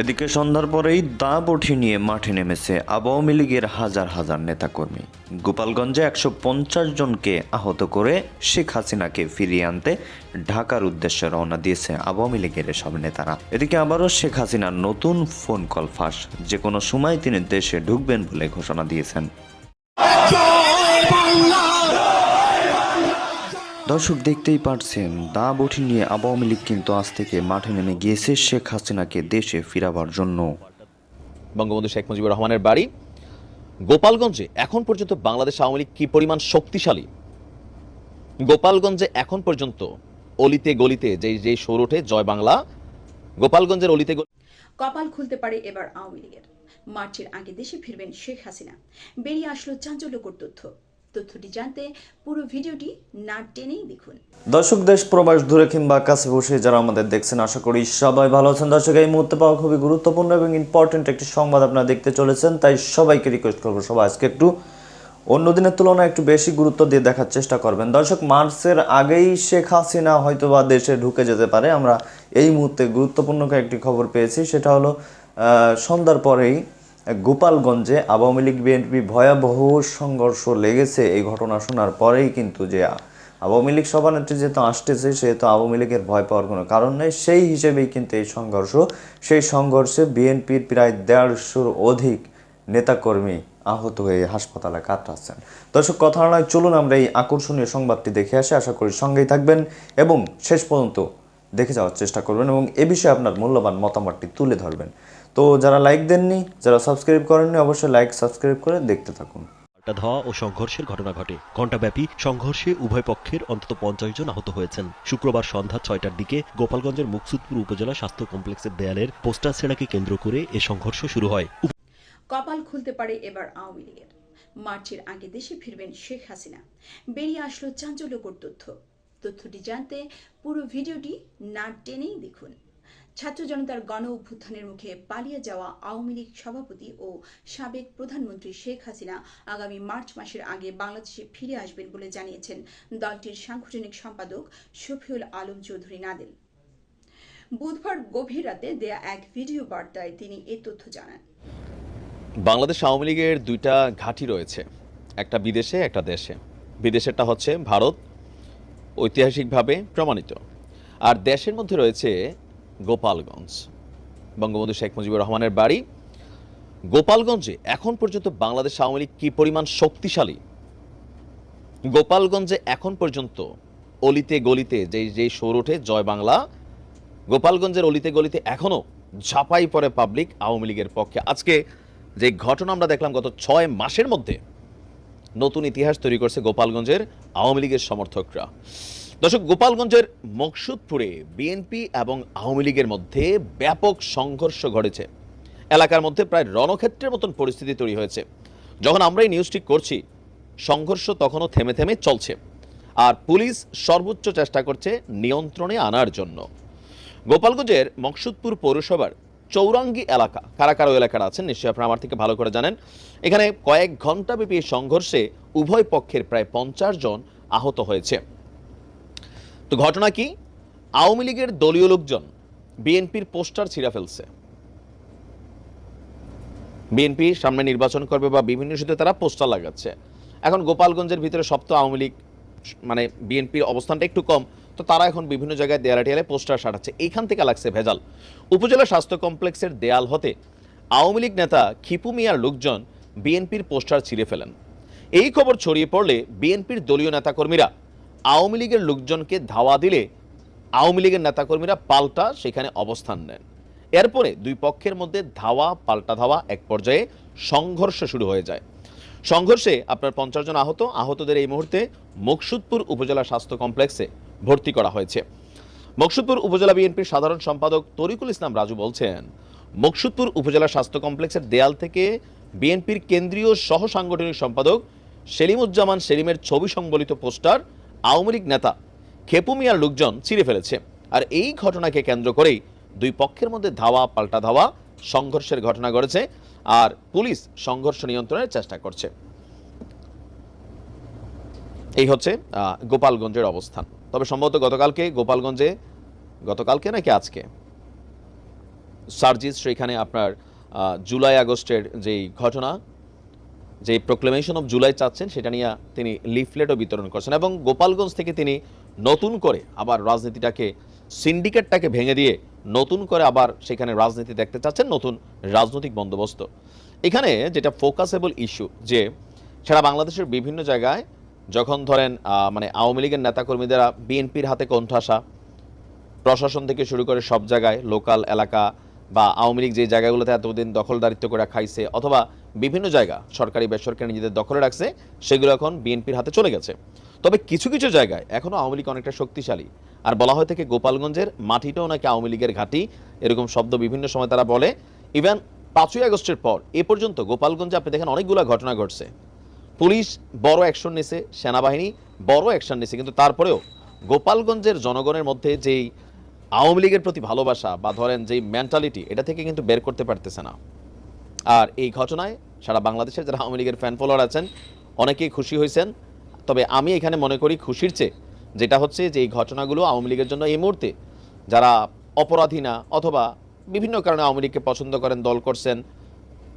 এদিকে সন্ধ্যার পরেই দা বঠি নিয়ে মাঠে নেমেছে আওয়ামী লীগের হাজার হাজার নেতাকর্মী। গোপালগঞ্জে একশো পঞ্চাশ জনকে আহত করে শেখ হাসিনাকে ফিরিয়ে আনতে ঢাকার উদ্দেশ্যে রওনা দিয়েছে আওয়ামী লীগের সব নেতারা। এদিকে আবারও শেখ হাসিনার নতুন ফোন কল ফাঁস। যে কোনো সময় তিনি দেশে ঢুকবেন বলে ঘোষণা দিয়েছেন। দর্শক দেখতেই পারছেন দা বঠি নিয়ে আওয়ামী লীগ কিন্তু আজ থেকে মাঠে নেমে গিয়েছে শেখ হাসিনাকে দেশে ফিরাবার জন্য। বঙ্গবন্ধু শেখ মুজিবুর রহমানের বাড়ি। গোপালগঞ্জে এখন পর্যন্ত বাংলাদেশ আওয়ামী লীগ কি পরিমাণ শক্তিশালী? গোপালগঞ্জে এখন পর্যন্ত অলিতে গলিতে যে যে সৌর ওঠে জয় বাংলা। গোপালগঞ্জের অলিতে গলি- কপাল খুলতে পারে এবার আওয়ামী লীগের। মার্চের আগে দেশে ফিরবেন শেখ হাসিনা। বেরিয়ে আসলো চাঞ্চল্যকর তথ্য। তথ্যটি জানতে পুরো ভিডিওটি না টেনেই দেখুন। দর্শক, দেশ, প্রবাস দূরে কিংবা কাছে বসে যারা আমাদের দেখছেন, আশা করি সবাই ভালো আছেন। দর্শক, এই মুহূর্তে পাওয়া খুবই গুরুত্বপূর্ণ এবং ইম্পর্টেন্ট একটি সংবাদ আপনারা দেখতে চলেছেন, তাই সবাইকে রিকোয়েস্ট করব সবাই আজকে একটু অন্য দিনের তুলনায় একটু বেশি গুরুত্ব দিয়ে দেখার চেষ্টা করবেন। দর্শক, মার্চের আগেই শেখ হাসিনা হয়তোবা দেশে ঢুকে যেতে পারে। আমরা এই মুহূর্তে গুরুত্বপূর্ণ একটি খবর পেয়েছি। সেটা হলো সন্ধ্যার পরেই গোপালগঞ্জে আওয়ামী লীগ বিএনপি ভয়াবহ সংঘর্ষ লেগেছে, এই ঘটনা শোনার পরেই কিন্তু যে আওয়ামী লীগ সভানেত্রী যেহেতু আসতেছে, সেহেতু আওয়ামী লীগের ভয় পাওয়ার কোনো কারণ নেই। সেই হিসেবেই কিন্তু এই সংঘর্ষ, সেই সংঘর্ষে বিএনপির প্রায় দেড়শোর অধিক নেতাকর্মী আহত হয়ে হাসপাতালে কাটাচ্ছেন দর্শক, কথা নয়, চলুন আমরা এই আকর্ষণীয় সংবাদটি দেখে আসি। আশা করি সঙ্গেই থাকবেন এবং শেষ পর্যন্ত দেখে যাওয়ার চেষ্টা করবেন এবং এ বিষয়ে আপনার মূল্যবান মতামতটি তুলে ধরবেন। তো যারা লাইক দেননি যারা সাবস্ক্রাইব করেননি অবশ্যই লাইক সাবস্ক্রাইব করে দেখতে থাকুন। পাল্টা ধাওয়া ও সংঘর্ষের ঘটনা ঘটে। ঘণ্টাব্যাপী সংঘর্ষে উভয় পক্ষের অন্তত পঞ্চাশ জন আহত হয়েছেন। শুক্রবার সন্ধ্যা ছয়টার দিকে গোপালগঞ্জের মুকসুদপুর উপজেলা স্বাস্থ্য কমপ্লেক্সের দেয়ালের পোস্টার ছেঁড়াকে কেন্দ্র করে এ সংঘর্ষ শুরু হয়। কপাল খুলতে পারে এবার আওয়ামী লীগের। মার্চের আগে দেশে ফিরবেন শেখ হাসিনা। বেরিয়ে আসলো চাঞ্চল্যকর তথ্য। তথ্যটি জানতে পুরো ভিডিওটি না টেনেই দেখুন। ছাত্র জনতার গণ অভ্যুত্থানের মুখে পালিয়ে যাওয়া আওয়ামী লীগ সভাপতি ও সাবেক প্রধানমন্ত্রী শেখ হাসিনা আগামী মার্চ মাসের আগে বাংলাদেশে ফিরে আসবেন বলে জানিয়েছেন দলটির সাংগঠনিক সম্পাদক শফিউল আলম চৌধুরী নাদেল। বুধবার গভীর রাতে দেয়া এক ভিডিও বার্তায় তিনি এ তথ্য জানান। বাংলাদেশ আওয়ামী লীগের দুইটা ঘাঁটি রয়েছে, একটা বিদেশে, একটা দেশে। বিদেশেরটা হচ্ছে ভারত, ঐতিহাসিকভাবে প্রমাণিত। আর দেশের মধ্যে রয়েছে গোপালগঞ্জ। বঙ্গবন্ধু শেখ মুজিবুর রহমানের বাড়ি। গোপালগঞ্জে এখন পর্যন্ত বাংলাদেশ আওয়ামী লীগ কী পরিমাণ শক্তিশালী? গোপালগঞ্জে এখন পর্যন্ত অলিতে গলিতে যেই যেই সৌর ওঠে, জয় বাংলা, গোপালগঞ্জের অলিতে গলিতে এখনও ঝাঁপাই পড়ে পাবলিক আওয়ামী লীগের পক্ষে। আজকে যে ঘটনা আমরা দেখলাম গত ছয় মাসের মধ্যে, নতুন ইতিহাস তৈরি করছে গোপালগঞ্জের আওয়ামী লীগের সমর্থকরা। দর্শক, গোপালগঞ্জের মকসুদপুরে বিএনপি এবং আওয়ামী লীগের মধ্যে ব্যাপক সংঘর্ষ ঘটেছে। এলাকার মধ্যে প্রায় রণক্ষেত্রের মতন পরিস্থিতি তৈরি হয়েছে। যখন আমরা এই নিউজটি করছি, সংঘর্ষ তখনও থেমে থেমে চলছে। আর পুলিশ সর্বোচ্চ চেষ্টা করছে নিয়ন্ত্রণে আনার জন্য। গোপালগঞ্জের মকসুদপুর পৌরসভার চৌরাঙ্গি এলাকা কারা কারা এলাকার আছেন, নিশ্চয়ই আপনারা আমার থেকে ভালো করে জানেন, এখানে কয়েক ঘন্টাব্যাপী সংঘর্ষে উভয় পক্ষের প্রায় পঞ্চাশ জন আহত হয়েছে। তো ঘটনা কি? আওয়ামী লীগের দলীয় লোকজন বিএনপির পোস্টার ছিঁড়া ফেলছে। বিএনপি সামনে নির্বাচন করবে বা বিভিন্ন ইস্যুতে তারা পোস্টার লাগাচ্ছে। এখন গোপালগঞ্জের ভিতরে সপ্তাহ আওয়ামী লীগ মানে বিএনপির অবস্থানটা একটু কম, তো তারা এখন বিভিন্ন জায়গায় দেয়ালে টেয়ালে পোস্টার সাটাচ্ছে এইখান থেকে লাগছে ভেজাল। উপজেলা স্বাস্থ্য কমপ্লেক্সের দেয়াল হতে আওয়ামী লীগ নেতা খিপু মিয়ার লোকজন বিএনপির পোস্টার ছিঁড়ে ফেলেন। এই খবর ছড়িয়ে পড়লে বিএনপির দলীয় নেতাকর্মীরা আওয়ামী লীগের লোকজনকে ধাওয়া দিলে আওয়ামী লীগের নেতাকর্মীরা পাল্টা সেখানে অবস্থান নেন। এরপরে দুই পক্ষের মধ্যে ধাওয়া, পাল্টা ধাওয়া এক পর্যায়ে সংঘর্ষ শুরু হয়ে যায়। সংঘর্ষে আপনার পঞ্চাশ জন আহত, আহতদের এই মুহূর্তে মুকসুদপুর উপজেলা স্বাস্থ্য কমপ্লেক্সে ভর্তি করা হয়েছে। মকসুদপুর উপজেলা বিএনপির সাধারণ সম্পাদক তরিকুল ইসলাম রাজু বলছেন, মকসুদপুর উপজেলা স্বাস্থ্য কমপ্লেক্সের দেয়াল থেকে বিএনপির কেন্দ্রীয় সহ সাংগঠনিক সম্পাদক সেলিমুজ্জামান সেলিমের ছবি সংবলিত পোস্টার আওয়ামী লীগ নেতা খেপু মিয়ার লোকজন ছিঁড়ে ফেলেছে। আর এই ঘটনাকে কেন্দ্র করেই দুই পক্ষের মধ্যে ধাওয়া, পাল্টা ধাওয়া সংঘর্ষের ঘটনা ঘটেছে আর পুলিশ সংঘর্ষ নিয়ন্ত্রণের চেষ্টা করছে। এই হচ্ছে গোপালগঞ্জের অবস্থান। তবে সম্ভবত গতকালকে গোপালগঞ্জে, গতকালকে নাকি আজকে? সার্জিস, সেখানে আপনার জুলাই আগস্টের যেই ঘটনা যে প্রোক্লেমেশন অফ জুলাই চাচ্ছেন, সেটা নিয়ে তিনি লিফলেটও বিতরণ করছেন এবং গোপালগঞ্জ থেকে তিনি নতুন করে আবার রাজনীতিটাকে সিন্ডিকেটটাকে ভেঙে দিয়ে নতুন করে আবার সেখানে রাজনীতি দেখতে চাচ্ছেন নতুন রাজনৈতিক বন্দোবস্ত। এখানে যেটা ফোকাসেবল ইস্যু যে সারা বাংলাদেশের বিভিন্ন জায়গায় যখন ধরেন মানে আওয়ামী লীগের নেতাকর্মীরা বিএনপির হাতে কণ্ঠাসা, প্রশাসন থেকে শুরু করে সব জায়গায় লোকাল এলাকা বা আওয়ামী লীগ যে জায়গাগুলোতে এতদিন দখলদারিত্ব করে খাইছে অথবা বিভিন্ন জায়গা, সরকারি বেসরকারি নিজেদের দখলে রাখছে, সেগুলো এখন বিএনপির হাতে চলে গেছে। তবে কিছু কিছু জায়গায় এখনও আওয়ামী লীগ অনেকটা শক্তিশালী। আর বলা হয় থেকে গোপালগঞ্জের মাটিটাও নাকি আওয়ামী লীগের ঘাঁটি, এরকম শব্দ বিভিন্ন সময় তারা বলে। ইভেন পাঁচই আগস্টের পর এ পর্যন্ত গোপালগঞ্জে আপনি দেখেন অনেকগুলো ঘটনা ঘটছে। পুলিশ বড় অ্যাকশন নিছে, সেনাবাহিনী বড় অ্যাকশন নিছে, কিন্তু তারপরেও গোপালগঞ্জের জনগণের মধ্যে যেই আওয়ামী লীগের প্রতি ভালোবাসা বা ধরেন যেই মেন্টালিটি এটা থেকে কিন্তু বের করতে পারতেছে না। আর এই ঘটনায় সারা বাংলাদেশের যারা আওয়ামী লীগের ফ্যান ফলোয়ার আছেন, অনেকেই খুশি হয়েছেন। তবে আমি এখানে মনে করি খুশির চেয়ে যেটা হচ্ছে যে এই ঘটনাগুলো আওয়ামী লীগের জন্য এই মুহূর্তে যারা অপরাধী না অথবা বিভিন্ন কারণে আওয়ামী লীগকে পছন্দ করেন, দল করছেন,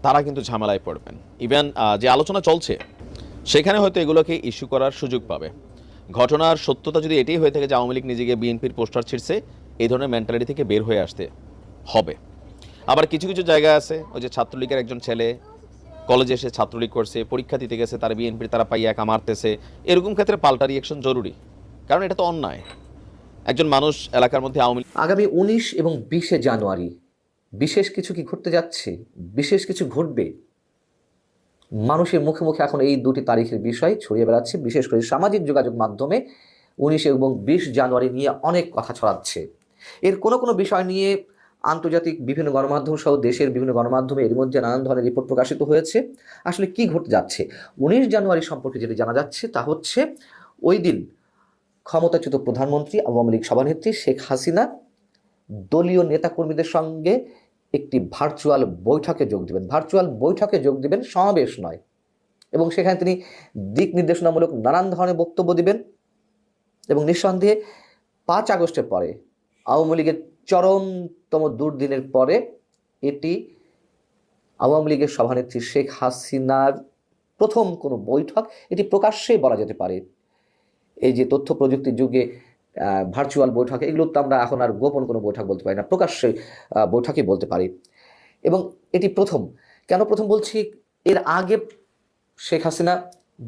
তারা কিন্তু ঝামেলায় পড়বেন। ইভেন যে আলোচনা চলছে, সেখানে হয়তো এগুলোকে ইস্যু করার সুযোগ পাবে। ঘটনার সত্যতা যদি এটাই হয়ে থাকে যে আওয়ামী লীগ নিজেকে বিএনপির পোস্টার ছিঁড়ছে এই ধরনের মেন্টালিটি থেকে বের হয়ে আসতে হবে। আবার কিছু কিছু জায়গা আছে, ওই যে ছাত্রলীগের একজন ছেলে কলেজে এসে ছাত্রলীগ করছে, পরীক্ষা দিতে গেছে, তারা বিএনপির তারা পাইয়া একা মারতেছে। এরকম ক্ষেত্রে পাল্টা রিয়েকশন জরুরি, কারণ এটা তো অন্যায়। একজন মানুষ এলাকার মধ্যে আওয়ামী আগামী উনিশ এবং বিশে জানুয়ারি বিশেষ কিছু কি ঘটতে যাচ্ছে? বিশেষ কিছু ঘটবে? মানুষের মুখে মুখে এখন এই দুটি তারিখের বিষয় ছড়িয়ে বেড়াচ্ছে। বিশেষ করে সামাজিক যোগাযোগ মাধ্যমে উনিশ এবং বিশ জানুয়ারি নিয়ে অনেক কথা ছড়াচ্ছে। এর কোনো কোনো বিষয় নিয়ে আন্তর্জাতিক বিভিন্ন গণমাধ্যম সহ দেশের বিভিন্ন গণমাধ্যমে এর মধ্যে নানান ধরনের রিপোর্ট প্রকাশিত হয়েছে। আসলে কি ঘটে যাচ্ছে? উনিশ জানুয়ারি সম্পর্কে যেটি জানা যাচ্ছে তা হচ্ছে, ওই দিন ক্ষমতাচ্যুত প্রধানমন্ত্রী, আওয়ামী লীগ সভানেত্রী শেখ হাসিনা দলীয় নেতাকর্মীদের সঙ্গে একটি ভার্চুয়াল বৈঠকে যোগ দিবেন। ভার্চুয়াল বৈঠকে যোগ দিবেন সমাবেশ নয় এবং সেখানে তিনি দিক নির্দেশনামূলক নানান ধরনের বক্তব্য দিবেন এবং নিঃসন্দেহে পাঁচ আগস্টের পরে আওয়ামী লীগের চরমতম দুর্দিনের পরে এটি আওয়ামী লীগের সভানেত্রী শেখ হাসিনার প্রথম কোনো বৈঠক, এটি প্রকাশ্যেই বলা যেতে পারে। এই যে তথ্য প্রযুক্তির যুগে ভার্চুয়াল বৈঠক, এগুলো তো আমরা এখন আর গোপন কোনো বৈঠক বলতে পারি না প্রকাশ্যে বৈঠকই বলতে পারি। এবং এটি প্রথম। কেন প্রথম বলছি? এর আগে শেখ হাসিনা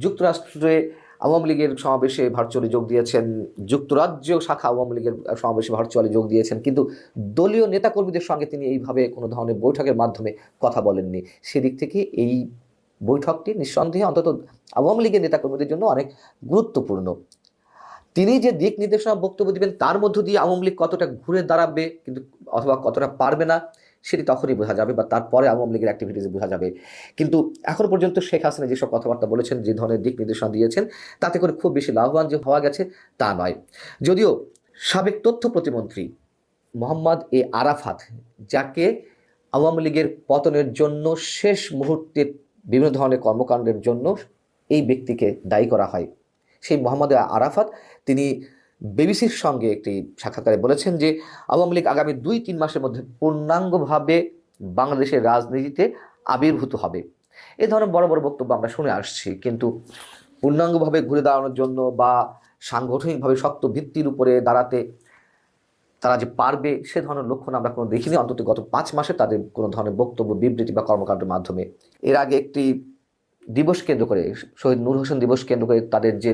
যুক্তরাষ্ট্রে আওয়ামী লীগের সমাবেশে ভার্চুয়ালি যোগ দিয়েছেন যুক্তরাজ্য শাখা আওয়ামী লীগের সমাবেশে ভার্চুয়ালি যোগ দিয়েছেন। কিন্তু দলীয় নেতাকর্মীদের সঙ্গে তিনি এইভাবে কোনো ধরনের বৈঠকের মাধ্যমে কথা বলেননি। সেদিক থেকে এই বৈঠকটি নিঃসন্দেহে অন্তত আওয়ামী লীগের নেতাকর্মীদের জন্য অনেক গুরুত্বপূর্ণ। তিনি যে দিক নির্দেশনা বক্তব্য দিবেন, তার মধ্য দিয়ে আওয়ামী লীগ কতটা ঘুরে দাঁড়াবে, কিন্তু অথবা কতটা পারবে না সেটি তখনই বোঝা যাবে বা তারপরে আওয়ামী লীগের অ্যাক্টিভিটিস বোঝা যাবে। কিন্তু এখন পর্যন্ত শেখ হাসিনা যেসব কথাবার্তা বলেছেন, যে ধরনের দিক নির্দেশনা দিয়েছেন, তাতে করে খুব বেশি লাভবান যে হওয়া গেছে তা নয়। যদিও সাবেক তথ্য প্রতিমন্ত্রী মোহাম্মদ এ আরাফাত, যাকে আওয়ামী লীগের পতনের জন্য শেষ মুহূর্তে বিভিন্ন ধরনের কর্মকাণ্ডের জন্য এই ব্যক্তিকে দায়ী করা হয়, সেই মোহাম্মদ আরাফাত। তিনি বিবিসির সঙ্গে একটি সাক্ষাৎকারে বলেছেন যে, আওয়ামী লীগ আগামী দুই তিন মাসের মধ্যে পূর্ণাঙ্গভাবে বাংলাদেশের রাজনীতিতে আবির্ভূত হবে। এ ধরনের বড় বড় বক্তব্য আমরা শুনে আসছি, কিন্তু পূর্ণাঙ্গভাবে ঘুরে দাঁড়ানোর জন্য বা সাংগঠনিকভাবে শক্ত ভিত্তির উপরে দাঁড়াতে তারা যে পারবে, সে ধরনের লক্ষণ আমরা কোনো দেখিনি। অন্তত গত পাঁচ মাসে তাদের কোনো ধরনের বক্তব্য, বিবৃতি বা কর্মকাণ্ডের মাধ্যমে। এর আগে একটি দিবস কেন্দ্র করে, শহীদ নূর হোসেন দিবস কেন্দ্র করে তাদের যে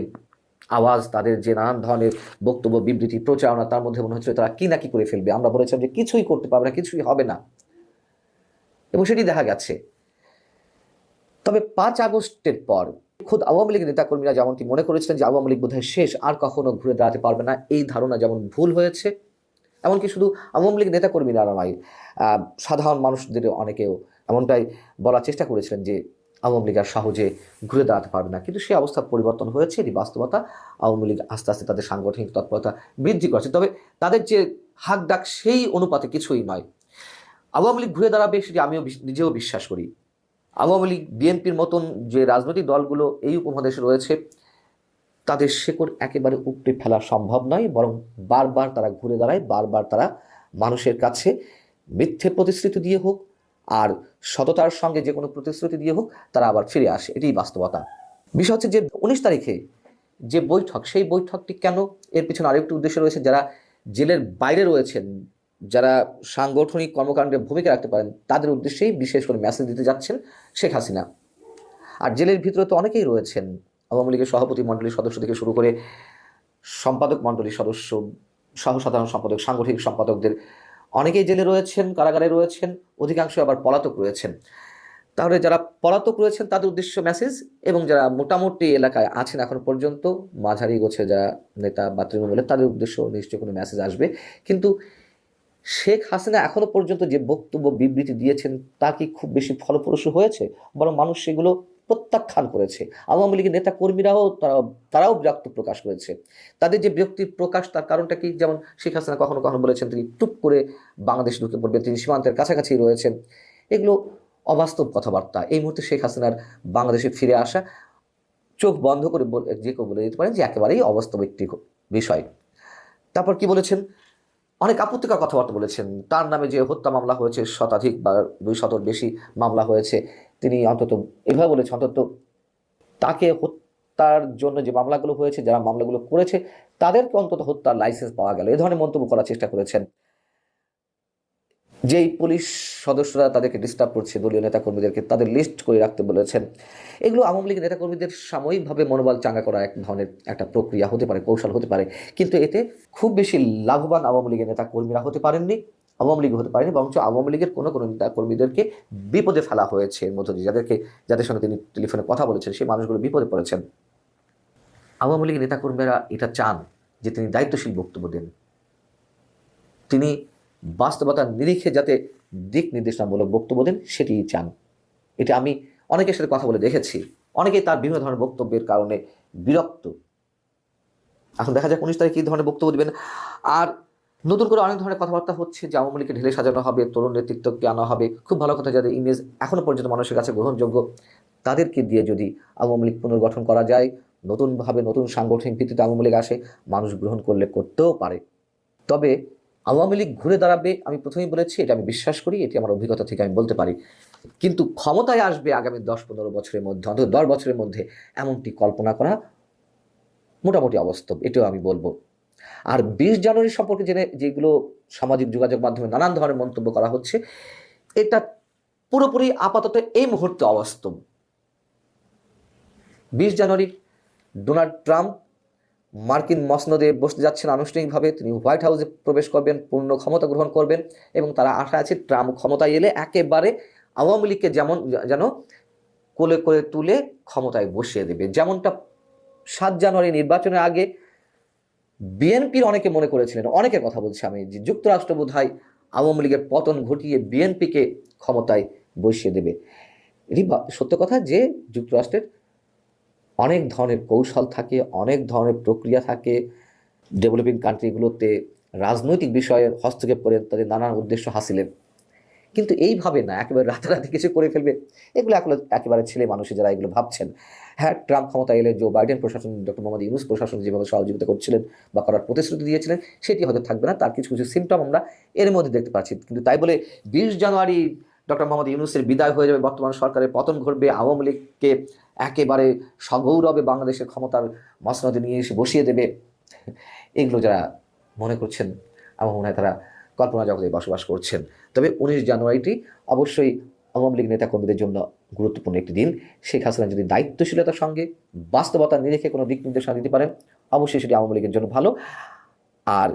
আওয়াজ, তাদের যে নানান ধরনের বক্তব্য, বিবৃতি প্রচারণা তার মধ্যে মনে হচ্ছিল তারা কি না কি করে ফেলবে। আমরা বলেছিলাম যে কিছুই করতে পারবে না, কিছুই হবে না। এবং সেটি দেখা গেছে। তবে পাঁচ আগস্টের পর খোদ আওয়ামী লীগের নেতাকর্মীরা যেমনটি মনে করেছিলেন যে আওয়ামী লীগ বোধহয় শেষ, আর কখনো ঘুরে দাঁড়াতে পারবে না, এই ধারণা যেমন ভুল হয়েছে, এমনকি শুধু আওয়ামী লীগ নেতাকর্মীরা নয় সাধারণ মানুষদের অনেকেও এমনটাই বলার চেষ্টা করেছিলেন যে আওয়ামী লীগ আর সহজে ঘুরে দাঁড়াতে পারবে না। কিন্তু সেই অবস্থা পরিবর্তন হয়েছে, এটি বাস্তবতা। আওয়ামী লীগ আস্তে আস্তে তাদের সাংগঠনিক তৎপরতা বৃদ্ধি করছে। তবে তাদের যে হাক ডাক সেই অনুপাতে কিছুই নয়। আওয়ামী লীগ ঘুরে দাঁড়াবে সেটি আমিও নিজেও বিশ্বাস করি। আওয়ামী লীগ, বিএনপির মতন যে রাজনৈতিক দলগুলো এই উপমহাদেশে রয়েছে, তাদের শেকড় একেবারে উপড়ে ফেলা সম্ভব নয়, বরং বারবার তারা ঘুরে দাঁড়ায়, বারবার তারা মানুষের কাছে মিথ্যে প্রতিশ্রুতি দিয়ে হোক আর সততার সঙ্গে যে কোনো প্রতিশ্রুতি দিয়ে হোক, তারা আবার ফিরে আসে। এটাই বাস্তবতা। বিষয় হচ্ছে যে উনিশ তারিখে যে বৈঠক, সেই বৈঠকটি কেন? এর পিছনে আরেকটি উদ্দেশ্য রয়েছে, যারা জেলের বাইরে রয়েছেন, যারা সাংগঠনিক কর্মকাণ্ডে ভূমিকা রাখতে পারেন, তাদের উদ্দেশ্যেই বিশেষ করে মেসেজ দিতে যাচ্ছেন শেখ হাসিনা। আর জেলের ভিতরে তো অনেকেই রয়েছেন, আওয়ামী লীগের সভাপতি মণ্ডলীর সদস্য থেকে শুরু করে সম্পাদক মণ্ডলীর সদস্য সহ সাধারণ সম্পাদক, সাংগঠনিক সম্পাদকদের অনেকেই জেলে রয়েছেন, কারাগারে রয়েছেন, অধিকাংশ আবার পলাতক রয়েছেন। তাহলে যারা পলাতক রয়েছেন, তাদের উদ্দেশ্য মেসেজ এবং যারা মোটামুটি এলাকায় আছেন এখন পর্যন্ত, মাঝারি গোছে যারা নেতা বা তৃণমূলের তাদের উদ্দেশ্য নিশ্চয়ই কোনো মেসেজ আসবে। কিন্তু শেখ হাসিনা এখনও পর্যন্ত যে বক্তব্য, বিবৃতি দিয়েছেন, তা কি খুব বেশি ফলপ্রসূ হয়েছে? বরং মানুষ সেগুলো প্রত্যাখ্যান করেছে। আওয়ামী লীগের নেতা কর্মীরাও তারা, তারাও বিরক্ত প্রকাশ করেছে। তাদের যে বিরক্তির প্রকাশ, তার কারণটা কি? যেমন শেখ হাসিনা কখনো কখনো বলেছেন, তিনি টুপ করে বাংলাদেশ ঢুকে পড়বেন, তিনি সীমান্তের কাছাকাছি রয়েছেন। এগুলো অবাস্তব কথাবার্তা। এই মুহূর্তে শেখ হাসিনার বাংলাদেশে ফিরে আসা, চোখ বন্ধ করে যে কেউ বলে দিতে পারেন যে একেবারেই অবাস্তব একটি বিষয়। তারপর কি বলেছেন? অনেক আপত্তিকর কথাবার্তা বলেছেন। তার নামে যে হত্যা মামলা হয়েছে, শতাধিক বা দুই শতর বেশি মামলা হয়েছে, তিনি অন্তত এভাবে বলেছেন, অন্তত তাকে হত্যার জন্য যে মামলাগুলো হয়েছে, যারা মামলাগুলো করেছে, তাদেরকে অন্তত হত্যার লাইসেন্স পাওয়া গেল। এ ধরনের মন্তব্য করার চেষ্টা করেছেন। যেই পুলিশ সদস্যরা তাদেরকে ডিস্টার্ব করছে, দলীয় নেতাকর্মীদেরকে তাদের লিস্ট করে রাখতে বলেছেন। এগুলো আওয়ামী লীগের নেতাকর্মীদের সাময়িকভাবে মনোবল চাঙ্গা করা এক ধরনের একটা প্রক্রিয়া হতে পারে, কৌশল হতে পারে। কিন্তু এতে খুব বেশি লাভবান আওয়ামী লীগের নেতাকর্মীরা হতে পারেননি, আওয়ামী লীগ হতে পারেনি বরঞ্চ আওয়ামী লীগের কোনো কোনো নেতাকর্মীদেরকে বিপদে ফেলা হয়েছে এর মধ্য দিয়ে। যাদেরকে, যাদের সঙ্গে তিনি টেলিফোনে কথা বলেছেন, সেই মানুষগুলো বিপদে পড়েছেন। আওয়ামী লীগের নেতাকর্মীরা এটা চান যে তিনি দায়িত্বশীল বক্তব্য দেন। তিনি বাস্তবতার নিরিখে যাতে দিক নির্দেশনামূলক বক্তব্য দেন সেটিই চান। এটা আমি অনেকের সাথে কথা বলে দেখেছি। অনেকেই তার বিভিন্ন ধরনের বক্তব্যের কারণে বিরক্ত। এখন দেখা যাক উনিশ তারিখ কী ধরনের বক্তব্য দেবেন। আর নতুন করে অনেক ধরনের কথাবার্তা হচ্ছে যে আওয়ামী লীগকে ঢেলে সাজানো হবে, তরুণ নেতৃত্বকে আনা হবে। খুব ভালো কথা যাদের ইমেজ এখনও পর্যন্ত মানুষের কাছে গ্রহণযোগ্য, তাদেরকে দিয়ে যদি আওয়ামী লীগ পুনর্গঠন করা যায়, নতুনভাবে নতুন সাংগঠনিক ভিত্তিতে আওয়ামী লীগ আসে, মানুষ গ্রহণ করলে করতেও পারে। তবে আওয়ামী লীগ ঘুরে দাঁড়াবে, আমি প্রথমেই বলেছি, এটা আমি বিশ্বাস করি, এটি আমার অভিজ্ঞতা থেকে আমি বলতে পারি। কিন্তু ক্ষমতায় আসবে আগামী দশ পনেরো বছরের মধ্যে, অন্তত দশ বছরের মধ্যে এমনটি কল্পনা করা মোটামুটি অবাস্তব, এটাও আমি বলব। আর বিশ জানুয়ারি সম্পর্কে জেনে যেগুলো সামাজিক যোগাযোগ মাধ্যমে নানান ধরনের মন্তব্য করা হচ্ছে, এটা পুরোপুরি আপাতত এই মুহূর্তে অবাস্তব। বিশ জানুয়ারি ডোনাল্ড ট্রাম্প মার্কিন মসনদে বসতে যাচ্ছেন আনুষ্ঠানিকভাবে। তিনি হোয়াইট হাউসে প্রবেশ করবেন, পূর্ণ ক্ষমতা গ্রহণ করবেন এবং তারা আশা আছে ট্রাম্প ক্ষমতায় এলে একেবারে আওয়ামী লীগকে যেমন যেন কোলে করে তুলে ক্ষমতায় বসিয়ে দেবে। যেমনটা সাত জানুয়ারি নির্বাচনের আগে বিএনপির অনেকে মনে করেছিলেন, অনেকের কথা বলছি আমি, যে যুক্তরাষ্ট্র বোধ হয় আওয়ামী লীগের পতন ঘটিয়ে বিএনপিকে ক্ষমতায় বসিয়ে দেবে। এটি সত্য কথা যে যুক্তরাষ্ট্রের অনেক ধরনের কৌশল থাকে, অনেক ধরনের প্রক্রিয়া থাকে। ডেভেলপিং কান্ট্রিগুলোতে রাজনৈতিক বিষয়ে হস্তক্ষেপ করে তাদের নানান উদ্দেশ্য হাসিলের কিন্তু এইভাবে না, একেবারে রাতারাতি কিছু করে ফেলবে। এগুলো এগুলো একেবারে ছেলে মানুষই যারা এগুলো ভাবছেন। হ্যাঁ ট্রাম্প ক্ষমতা এলে জো বাইডেন প্রশাসন, ডক্টর মোহাম্মদ ইউনুস প্রশাসন যেভাবে সহযোগিতা করছিলেন বা করার প্রতিশ্রুতি দিয়েছিলেন, সেটি হয়তো থাকবে না। তার কিছু কিছু সিমটম আমরা এর মধ্যে দেখতে পাচ্ছি। কিন্তু তাই বলে বিশ জানুয়ারি ডক্টর মোহাম্মদ ইউনুসের বিদায় হয়ে যাবে। বর্তমান সরকারের পতন ঘটবে। আওয়ামী লীগকে একেবারে সগৌরবে বাংলাদেশের ক্ষমতার মসনদে নিয়ে এসে বসিয়ে দেবে। এগুলো যারা মনে করছেন, আমার মনে হয় তারা কল্পনা জগতে বসবাস করছেন। তবে উনিশ জানুয়ারিটি অবশ্যই আওয়ামী লীগ নেতাকর্মীদের জন্য গুরুত্বপূর্ণ একটি দিন। শেখ হাসিনা যদি দায়িত্বশীলতার সঙ্গে বাস্তবতার নিরিখে কোনো দিক নির্দেশনা দিতে পারেন, অবশ্যই সেটি আওয়ামী লীগের জন্য ভালো। আর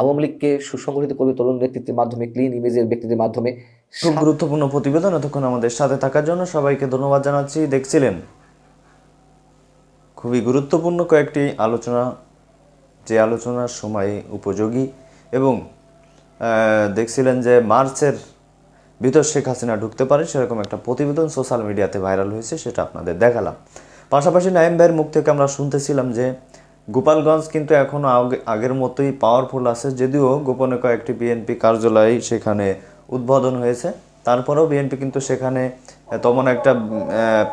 আওয়ামী লীগকে সুসংগঠিত করবে তরুণ নেতৃত্বের মাধ্যমে ক্লিন ইমেজের ব্যক্তিদের মাধ্যমে। খুব গুরুত্বপূর্ণ প্রতিবেদন এতক্ষণ আমাদের সাথে থাকার জন্য সবাইকে ধন্যবাদ জানাচ্ছি। দেখছিলেন? খুবই গুরুত্বপূর্ণ কয়েকটি আলোচনা যে আলোচনার সময় উপযোগী এবং দেখছিলেন যে মার্চের ভিতর শেখ হাসিনা ঢুকতে পারে সেরকম একটা প্রতিবেদন সোশ্যাল মিডিয়াতে ভাইরাল হয়েছে সেটা আপনাদের দেখালাম। পাশাপাশি নাইম ভাইয়ের মুখ থেকে আমরা শুনতেছিলাম যে গোপালগঞ্জ কিন্তু এখনও আগের মতোই পাওয়ারফুল আছে যদিও গোপনে কয়েকটি বিএনপি কার্যালয় সেখানে উদ্বোধন হয়েছে। তারপরেও বিএনপি কিন্তু সেখানে তেমন একটা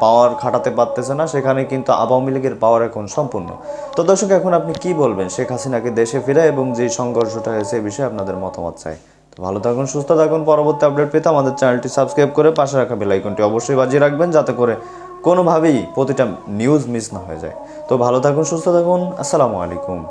পাওয়ার খাটাতে পারতেছে না। সেখানে কিন্তু আওয়ামী লীগের পাওয়ার এখন সম্পূর্ণ। তো দর্শক, এখন আপনি কি বলবেন? শেখ হাসিনাকে দেশে ফিরে এবং যে সংঘর্ষটা হয়েছে এ বিষয়ে আপনাদের মতামত চাই। তো ভালো থাকুন, সুস্থ থাকুন। পরবর্তী আপডেট পেতে আমাদের চ্যানেলটি সাবস্ক্রাইব করে পাশে রাখা বেল আইকনটি অবশ্যই বাজিয়ে রাখবেন, যাতে করে কোনোভাবেই প্রতিটা নিউজ মিস না হয়ে যায়। তো ভালো থাকুন, সুস্থ থাকুন। আসসালামু আলাইকুম।